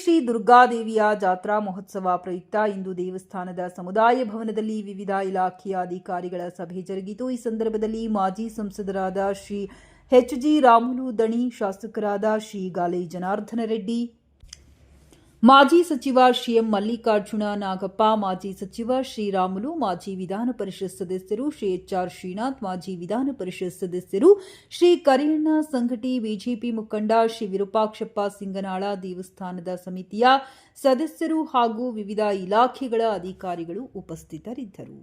ಶ್ರೀ ದುರ್ಗಾದೇವಿಯ ಜಾತ್ರಾ ಮಹೋತ್ಸವ ಪ್ರಯುಕ್ತ ಇಂದು ದೇವಸ್ಥಾನದ ಸಮುದಾಯ ಭವನದಲ್ಲಿ ವಿವಿಧ ಇಲಾಖೆಯ ಅಧಿಕಾರಿಗಳ ಸಭೆ ಜರುಗಿತು. ಈ ಸಂದರ್ಭದಲ್ಲಿ ಮಾಜಿ ಸಂಸದರಾದ ಶ್ರೀ ಎಚ್ ಜಿ ರಾಮುಲು ದಣಿ, ಶಾಸಕರಾದ ಶ್ರೀ ಗಾಲೆ ಜನಾರ್ದನ ರೆಡ್ಡಿ ಮಾಜಿ ಸಚಿವ ಶ್ರೀ ಎಂ ಮಲ್ಲಿಕಾರ್ಜುನ ನಾಗಪ್ಪ, ಮಾಜಿ ಸಚಿವ ಶ್ರೀರಾಮುಲು, ಮಾಜಿ ವಿಧಾನ ಪರಿಷತ್ ಸದಸ್ಯರು ಶ್ರೀ ಎಚ್ ಆರ್ ಶ್ರೀನಾಥ್, ಮಾಜಿ ವಿಧಾನ ಪರಿಷತ್ ಸದಸ್ಯರು ಶ್ರೀ ಕರಿಯಣ್ಣ ಸಂಘಟಿ, ಬಿಜೆಪಿ ಮುಖಂಡ ಶ್ರೀ ವಿರೂಪಾಕ್ಷಪ್ಪ ಸಿಂಗನಾಳ ದೇವಸ್ಥಾನದ ಸಮಿತಿಯ ಸದಸ್ಯರು ಹಾಗೂ ವಿವಿಧ ಇಲಾಖೆಗಳ ಅಧಿಕಾರಿಗಳು ಉಪಸ್ಥಿತರಿದ್ದರು.